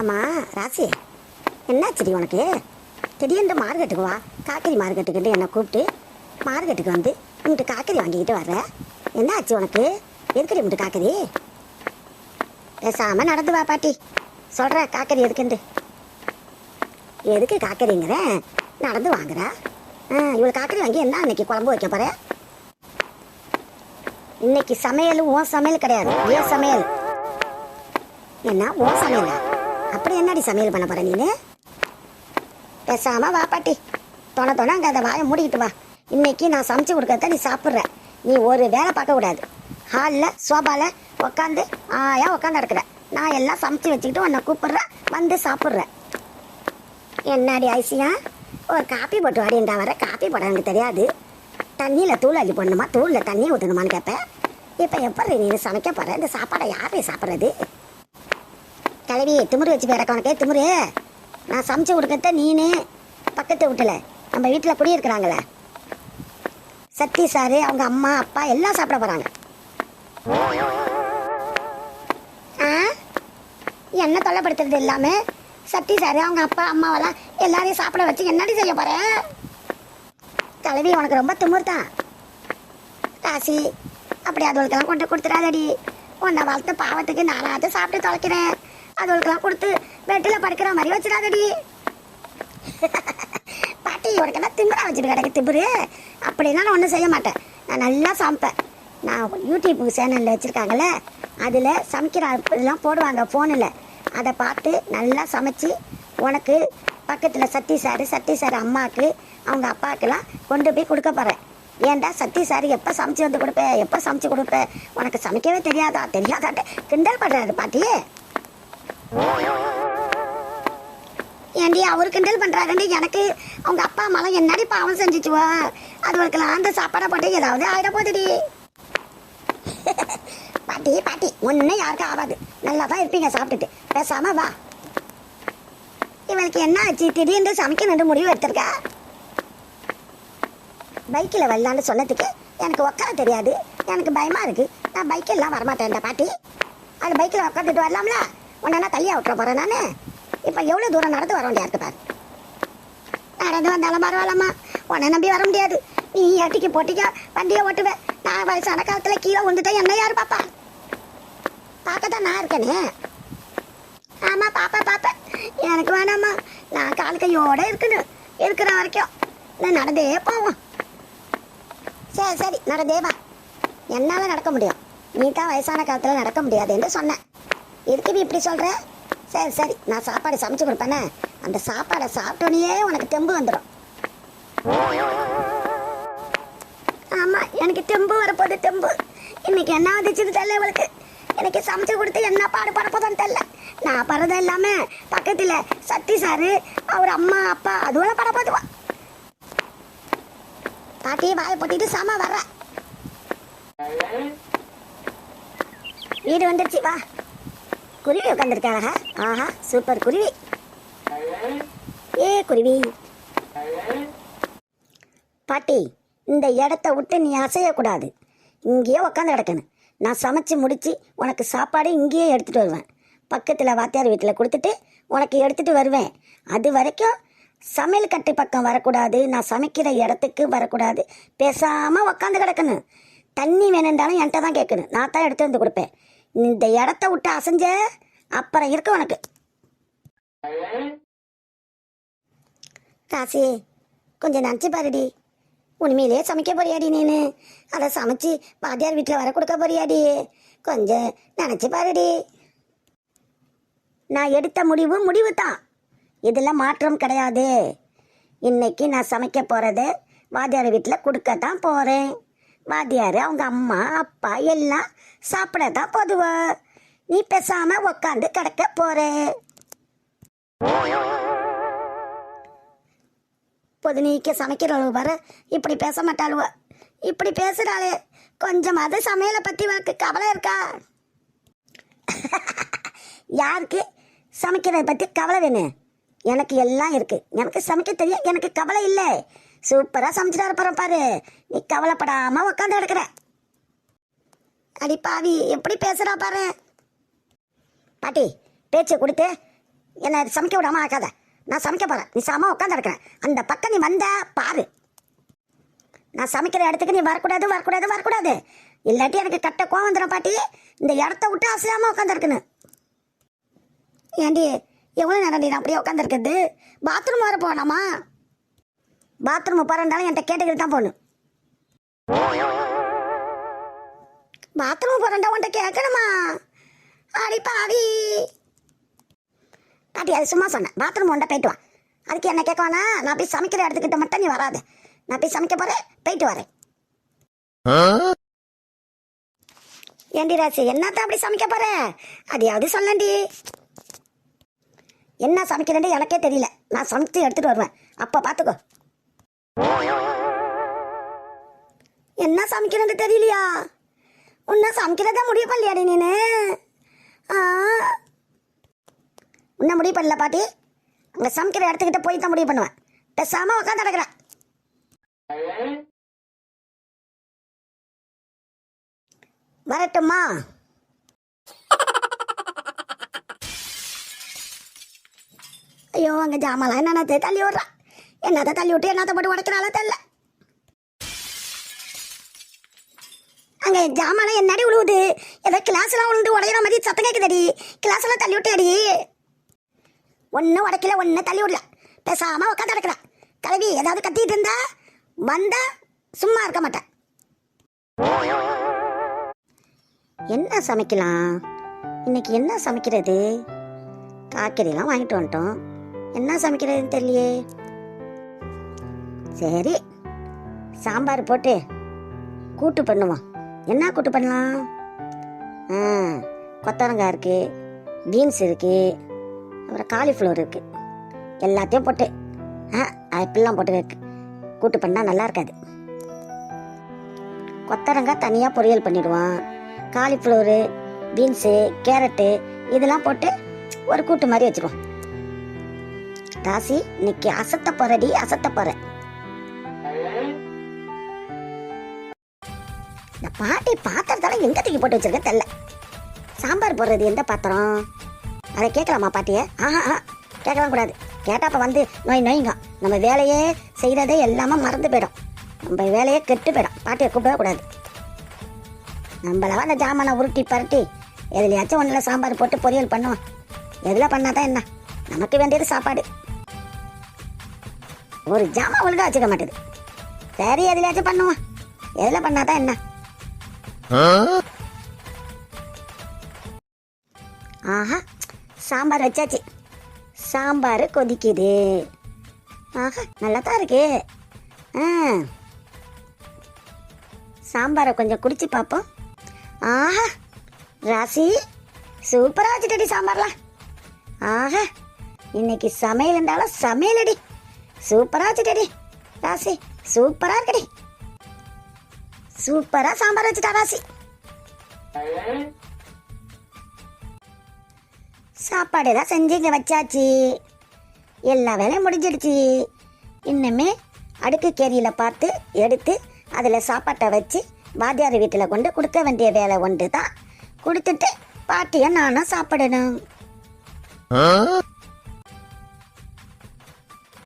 ஆமாம் ராசி. என்னாச்சுடி உனக்கு? திடீர்னு மார்க்கெட்டுக்கு வா. காய்கறி மார்க்கெட்டுக்கிட்டு என்னை கூப்பிட்டு மார்க்கெட்டுக்கு வந்து உங்கள்கிட்ட காய்கறி வாங்கிக்கிட்டு வர்ற. என்ன ஆச்சு உனக்கு? எதுக்கடி இங்கிட்டு காய்கறி? பேசாமல் நடந்து வா பாட்டி. சொல்கிற காய்கறி எதுக்குண்டு? எதுக்கு காய்கறிங்கிறேன் நடந்து வாங்குறா. ஆ இவ்வளோ காய்கறி வாங்கி என்ன அன்னைக்கு குழம்பு வைக்க போகிற இன்னைக்கு சமையல் உன் சமையல் கிடையாது. ஏன் சமையல். என்ன ஓ சமையலா? அப்படி என்னடி சமையல் பண்ண போற நீ பேசாம வா பாட்டி. தொண தொண அங்கே அதை வாயை மூடிக்கிட்டு வா. இன்னைக்கு நான் சமைச்சு கொடுக்கறத நீ சாப்பிட்ற. நீ ஒரு வேலை பார்க்க கூடாது. ஹாலில் சோபாவில் உக்காந்து ஆயா உக்காந்து நடக்கிற. நான் எல்லாம் சமைச்சு வச்சுக்கிட்டு உன்னை கூப்பிடுறேன் வந்து சாப்பிட்றேன் என்னடி ஐசியா? ஒரு காப்பி போட்டு வாடின்றா வர காப்பி போட எனக்கு தெரியாது. தண்ணியில் தூள் அள்ளி போடணுமா? தூளில் தண்ணி ஊற்றணுமான்னு கேட்பேன் இப்போ எப்படி நீ சமைக்க போகிற இந்த சாப்பாடை யாரு சாப்பிட்றது? கிளவி திமிரு வச்சு கிடக்க உனக்கு திமிரு நான் சமைச்சு கொடுக்கறத நீனு பக்கத்து வீட்டில் நம்ம வீட்டில் குடியிருக்கிறாங்களே. சத்தி சாரு அவங்க அம்மா அப்பா எல்லாம் சாப்பிட போகிறாங்க ஆ? என்ன தொல்லைப்படுத்துறது எல்லாமே? சத்தி சாரு அவங்க அப்பா அம்மாவெல்லாம் எல்லாரையும் சாப்பிட வச்சு என்னடி செய்ய போற? தலைவி உனக்கு ரொம்ப திமிர் தான். ராசி அப்படி அதுகளுக்கெல்லாம் கொண்டு கொடுத்துடாதடி. உன்னை வளர்த்து பாவத்துக்கு நானாவது சாப்பிட்டு தொலைக்கிறேன். அதுகளுக்கெல்லாம் கொடுத்து பெட்டில் படுக்கிற மாதிரி வச்சிடாதடி. பாட்டி உனக்கெல்லாம் திமிரா வச்சுட்டு கிடக்கு திமிரு. அப்படின்னா நான் ஒன்றும் செய்ய மாட்டேன். நான் நல்லா சமைப்பேன். நான் யூடியூப் சேனலில் வச்சுருக்காங்கல்ல அதில் சமைக்கிற இதெல்லாம் போடுவாங்க ஃபோனில் அதை பார்த்து நல்லா சமைச்சு உனக்கு பக்கத்தில் சத்தி சாரு சத்தி சார் அம்மாவுக்கு அவங்க அப்பாவுக்கெல்லாம் கொண்டு போய் கொடுக்க போகிறேன் ஏன்டா சத்தி சார் எப்போ சமைச்சு வந்து கொடுப்பேன் எப்போ சமைச்சு கொடுப்பேன் உனக்கு சமைக்கவே தெரியாதா? தெரியாதான்ட்டு கிண்டல் பண்ணுறாரு பாட்டியே ஏண்டி அவரு கிண்டல் பண்ணுறாருண்டி எனக்கு அவங்க அப்பா அம்மாலாம் என்னடி பாவம் செஞ்சுச்சுவ? அது ஒரு அந்த சாப்பாடை போட்டு ஏதாவது ஆயிட போகுதுடி. பாட்டி பாட்டி ஒன்றும் யாருக்கும் ஆகாது. நல்லா தான் இருப்பீங்க சாப்பிட்டுட்டு. பேசாம வா. இவளுக்கு என்ன ஆச்சு? திடீர்னு சமைக்கணும்னு முடிவு எடுத்திருக்கா? பைக்கில் வரலான்னு சொன்னதுக்கு எனக்கு உட்கார தெரியாது. எனக்கு பயமா இருக்கு. நான் பைக்கெல்லாம் வரமாட்டேன்டா பாட்டி. அது பைக்கில் உட்காந்துட்டு வரலாம்ல? உன்ன தள்ளியா விட்டுற போறேன் நான். இப்போ எவ்வளோ தூரம் நடந்து வர வேண்டியா இருக்கு பாரு. நடந்து வந்தாலும் பரவாயில்லம்மா. உன்னை நம்பி வர முடியாது. நீ அட்டிக்கு போட்டிக்க வண்டியை ஓட்டுவேன் நான் வயசான காலத்தில் கீழே வந்துட்டேன் என்ன யார் பாப்பா? பார்க்க தான் நான் இருக்கேனே. ஆமாம் பாப்பா பாப்பேன். எனக்கு வேணாம்மா. நான் கால் கையோட இருக்கணும். இருக்கிற வரைக்கும் நான் நடந்தே போவோம். சரி சரி நடந்தே வா. என்னால் நடக்க முடியும். நீ தான் வயசான காலத்தில் நடக்க முடியாதுன்னு சொன்னேன். எதுக்கு நீ இப்படி சொல்கிற சரி சரி நான் சாப்பாடு சமைச்சு கொடுப்பேனே. அந்த சாப்பாடை சாப்பிட்டோன்னே உனக்கு தெம்பு வந்துடும் ஆமா எனக்கு தெம்பு வரப்போகுது தெம்பு. இன்னைக்கு என்ன வந்துச்சுன்னு தெரியல இவளுக்கு. எனக்கு சமைச்சு கொடுத்து என்ன பாடு படப்போதுன்னு தெரியல. நான் படுறது எல்லாமே பக்கத்துல சத்தி சாரு அவர் அம்மா அப்பா அதுவரை பட பாட்டி வாயை போட்டிட்டு சாமா வர்ற. வீடு வந்துருச்சு வா. குருவி உட்காந்துருக்காங்க ஆஹா சூப்பர் குருவி. ஏ குருவி. பாட்டி இந்த இடத்த விட்டு நீ அசையக்கூடாது. இங்கேயே உட்காந்து கிடக்கணும் நான் சமைச்சு முடிச்சு உனக்கு சாப்பாடு இங்கேயே எடுத்துகிட்டு வருவேன். பக்கத்தில் வாத்தியார் வீட்டில் கொடுத்துட்டு உனக்கு எடுத்துகிட்டு வருவேன். அது வரைக்கும் சமையல் கட்டு பக்கம் வரக்கூடாது. நான் சமைக்கிற இடத்துக்கு வரக்கூடாது. பேசாமல் உக்காந்து கிடக்கணும். தண்ணி வேணுன்றாலும் என்கிட்ட தான் கேட்கணும். நான் தான் எடுத்து வந்து கொடுப்பேன். இந்த இடத்த விட்டு அசைஞ்ச அப்புறம் இருக்கு உனக்கு. காசி கொஞ்சம் நினச்சி பாருடி. உண்மையிலே சமைக்க போறியாடி நீனு. அதை சமைச்சு பாத்தியார் வீட்டில் வர கொடுக்க போறியாடி. கொஞ்சம் நினச்சி பாருடி. நான் எடுத்த முடிவு முடிவு தான் இதில் மாற்றம் கிடையாது. இன்னைக்கு நான் சமைக்க போகிறத வாத்தியார் வீட்டில் கொடுக்க தான் போகிறேன் வாத்தியார் அவங்க அம்மா அப்பா எல்லாம் சாப்பிட தான் போதுவா. நீ பேசாமல் உக்காந்து கிடக்க போகிறேன் பொதுநீக்க சமைக்கிறவங்க வர இப்படி பேச மாட்டாளுவ. இப்படி பேசுகிறாளே கொஞ்சமாவது சமையலை பற்றி உனக்கு கவலை இருக்கா? யாருக்கு சமைக்கிறத பற்றி கவலை வேணும் எனக்கு எல்லாம் இருக்கு. எனக்கு சமைக்க தெரியும். எனக்கு கவலை இல்லை. சூப்பராக சமைச்சிட்டு வரப்போகிறோம் பாரு. நீ கவலைப்படாமல் உட்காந்து கிடக்குற. அடி பாவி எப்படி பேசுகிறா பாரு. பாட்டி பேச்சை கொடுத்து என்ன சமைக்க விடாம ஆக்காத. நான் சமைக்க போறேன். நீ சாமா உட்காந்து இருக்கிறேன் அந்த பக்கம் நீ வந்த பாரு. நான் சமைக்கிற இடத்துக்கு நீ வரக்கூடாது வரக்கூடாது வரக்கூடாது. இல்லாட்டி எனக்கு கட்ட கோவம் வந்துடும் பாட்டி. இந்த இடத்த விட்டு அசையாம உட்காந்துருக்குன்னு ஏண்டி எவ்வளோ நேரம் நீ அப்படியே உட்காந்துருக்குது பாத்ரூம் வர போகலாமா பாத்ரூம் போகிறனாலும் என்கிட்ட கேட்டுக்கிட்டு தான் போகணும். பாத்ரூம் போகிறேன்டா உன்கிட்ட கேட்கணுமா? அடி பாவி. பாட்டி அது சும்மா சொன்னேன். பாத்ரூம் உன்ட்ட போயிட்டு வா. அதுக்கு என்ன கேட்க நான் போய் சமைக்கிற இடத்துக்கிட்ட மட்டும் நீ வராது. நான் போய் சமைக்க போகிறேன் போயிட்டு வரேன். ஏண்டி ராசி என்னத்தான் அப்படி சமைக்க போகிற அதையாவது சொல்லண்டி. என்ன சமைக்கிறேன்னு எனக்கே தெரியல. நான் சமைச்சு எடுத்துட்டு வருவேன். அப்ப பாத்துக்கோ. என்ன சமைக்கிறேன்னு தெரியலையா? உன்ன சமைக்கிறதா முடிவு பண்ணலையாடி நீனு உன்னை உன்ன முடிவு பண்ணல பாட்டி. அங்க சமைக்கிற இடத்துக்கிட்ட போய் தான் முடிவு பண்ணுவேன். பேசாம உட்காந்து நடக்கிறேன் வரட்டுமா ஐயோ அங்க ஜாமாலாம் என்னத்த தள்ளி விடுறா என்னத்தை தள்ளி விட்டு என்னத்தை போட்டு உடைக்கிறாளோ தெரியல அங்க ஜாமான் என்னடி விழுவுது ஏதோ கிளாஸ் எல்லாம் விழுந்து உடையிற மாதிரி சத்தம் கேட்குதடி கிளாஸ் எல்லாம் தள்ளி விட்டேடி ஒன்னும் உடைக்கல ஒன்னும் தள்ளி விடல பேசாம உட்காந்து கிடக்குறா. கலவி ஏதாவது கத்திட்டு இருந்தா வந்தா சும்மா இருக்க மாட்டேன் என்ன சமைக்கலாம்? இன்னைக்கு என்ன சமைக்கிறது? காய்கறிலாம் வாங்கிட்டு வந்துட்டோம். என்ன சமைக்கிறதுன்னு தெரியலையே. சரி சாம்பார் போட்டு கூட்டு பண்ணுவோம். என்ன கூட்டு பண்ணலாம்? ஆ கொத்தரங்காய் இருக்கு பீன்ஸ் இருக்கு அப்புறம் காலிஃப்ளவர் இருக்கு. எல்லாத்தையும் போட்டு ஆ அப்படிலாம் போட்டு கூட்டு பண்ணால் நல்லா இருக்காது. கொத்தரங்காய் தனியாக பொரியல் பண்ணிடுவோம். காலிஃப்ளவரு பீன்ஸு கேரட்டு இதெல்லாம் போட்டு ஒரு கூட்டு மாதிரி வச்சுருவோம். ராசி இன்னைக்கு அசத்த போறடி அசத்த போற. இந்த பாட்டி பாத்திரத்தெல்லாம் எங்க தூக்கி போட்டு வச்சிருக்க தெரியல சாம்பார் போடுறது எந்த பாத்திரம்? அதை கேட்கலாமா பாட்டிய? ஆஹா ஆஹா கேட்கலாம் கூடாது. கேட்டாப்ப வந்து நோய் நோய்ங்க. நம்ம வேலையே செய்கிறதே எல்லாமே மறந்து போயிடும். நம்ம வேலையே கெட்டு போயிடும். பாட்டியை கூப்பிடவே கூடாது. நம்மளவா அந்த ஜாமானை உருட்டி பரட்டி எதுலையாச்சும் ஒன்றில் சாம்பார் போட்டு பொரியல் பண்ணுவோம். எதில் பண்ணாதான் என்ன? நமக்கு வேண்டியது சாப்பாடு. ஒரு ஜாமான் ஒழுங்கா வச்சுக்க மாட்டேது. சரி எதுலையாச்சும் பண்ணுவோம் எதில் பண்ணாதான் என்ன? ஆஹா சாம்பார் வச்சாச்சு. சாம்பார் கொதிக்குது. ஆஹா நல்லா தான் இருக்கு. ஆ. சாம்பாரை கொஞ்சம் குடிச்சு பார்ப்போம் ஆஹா ராசி சூப்பராக வச்சுட்டடி சாம்பார்லாம். ஆஹா இன்னைக்கு சமையல் இருந்தாலும் சமையலடி. சூப்பரா வச்சுட்டடி ராசி சூப்பரா இருக்கடி சூப்பரா சாம்பார் வச்சுட்டா ராசி. சாப்பாடு தான் செஞ்சு இங்கே வச்சாச்சு. எல்லா வேலையும் முடிஞ்சிடுச்சு. இன்னுமே அடுக்கு கேரியில் பார்த்து எடுத்து அதில் சாப்பாட்டை வச்சு வாத்தியார் வீட்டில் கொண்டு கொடுக்க வேண்டிய வேலை ஒன்று தான் கொடுத்துட்டு பாட்டியை நானும் சாப்பிடணும்.